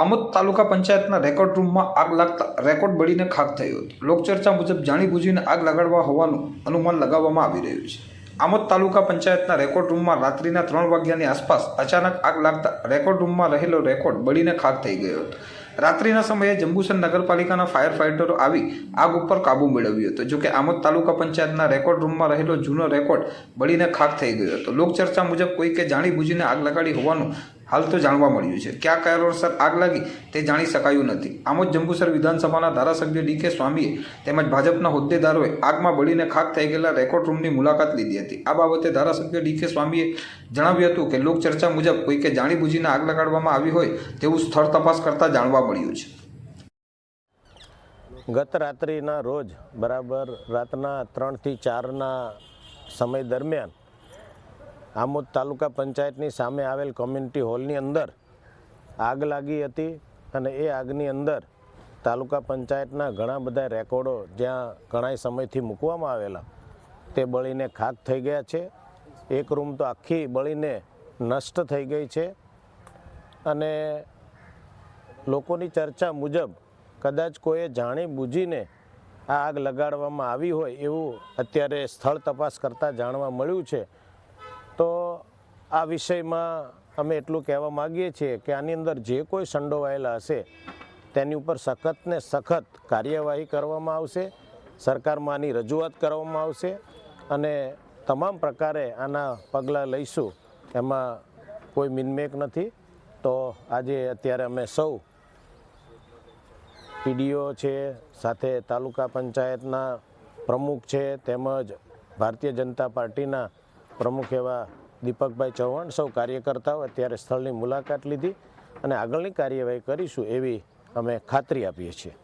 આમોદ તાલુકા પંચાયતના રેકોર્ડ રૂમમાં આગ લાગતા રેકોર્ડ બળીને ખાક થયો હતો. લોકચર્ચા મુજબ જાણીબૂજીને આગ લગાડવા હોવાનું અનુમાન લગાવવામાં આવી રહ્યું છે. આમોદ તાલુકા પંચાયતના રેકોર્ડ રૂમમાં રાત્રિના ત્રણ વાગ્યાની આસપાસ અચાનક આગ લાગતા રેકોર્ડ રૂમમાં રહેલો રેકોર્ડ બળીને ખાક થઈ ગયો હતો. રાત્રિના સમયે જંબુસર નગરપાલિકાના ફાયર ફાઇટરો આવી આગ ઉપર કાબુ મેળવ્યો હતો. જોકે આમોદ તાલુકા પંચાયતના રેકોર્ડ રૂમમાં રહેલો જૂનો રેકોર્ડ બળીને ખાક થઈ ગયો હતો. લોકચર્ચા મુજબ કોઈકે જાણીબૂજીને આગ લગાડી હોવાનું હાલ તો જાણવા મળ્યું છે. ક્યાં કારણોસર આગ લાગી તે જાણી શકાયું નથી. આમ જ જંબુસર વિધાનસભાના ધારાસભ્ય ડી કે સ્વામીએ તેમજ ભાજપના હોદ્દેદારોએ આગમાં બળીને ખાક થઈ ગયેલા રેકોર્ડ રૂમની મુલાકાત લીધી હતી. આ બાબતે ધારાસભ્ય ડી કે સ્વામીએ જણાવ્યું હતું કે લોકચર્ચા મુજબ કોઈકે જાણીબૂજીને આગ લગાડવામાં આવી હોય તેવું સ્થળ તપાસ કરતાં જાણવા મળ્યું છે. ગત રાત્રિના રોજ બરાબર રાતના ત્રણથી ચારના સમય દરમિયાન આમોદ તાલુકા પંચાયતની સામે આવેલ કોમ્યુનિટી હોલની અંદર આગ લાગી હતી અને એ આગની અંદર તાલુકા પંચાયતના ઘણા બધા રેકોર્ડો જ્યાં ઘણા સમયથી મૂકવામાં આવેલા, તે બળીને ખાક થઈ ગયા છે. એક રૂમ તો આખી બળીને નષ્ટ થઈ ગઈ છે. અને લોકોની ચર્ચા મુજબ કદાચ કોઈએ જાણી બૂજીને આ આગ લગાડવામાં આવી હોય એવું અત્યારે સ્થળ તપાસ કરતાં જાણવા મળ્યું છે. તો આ વિષયમાં અમે એટલું કહેવા માગીએ છીએ કે આની અંદર જે કોઈ સંડોવાયેલા હશે, તેની ઉપર સખત ને સખત કાર્યવાહી કરવામાં આવશે, સરકારમાં આની રજૂઆત કરવામાં આવશે અને તમામ પ્રકારે આના પગલાં લઈશું, એમાં કોઈ મિનમેક નથી. તો આજે અત્યારે અમે સૌ પીડીઓ છે, સાથે તાલુકા પંચાયતના પ્રમુખ છે, તેમજ ભારતીય જનતા પાર્ટીના પ્રમુખ એવા દીપકભાઈ ચૌહાણ સૌ કાર્યકર્તાઓ અત્યારે સ્થળની મુલાકાત લીધી અને આગળની કાર્યવાહી કરીશું એવી અમે ખાતરી આપીએ છીએ.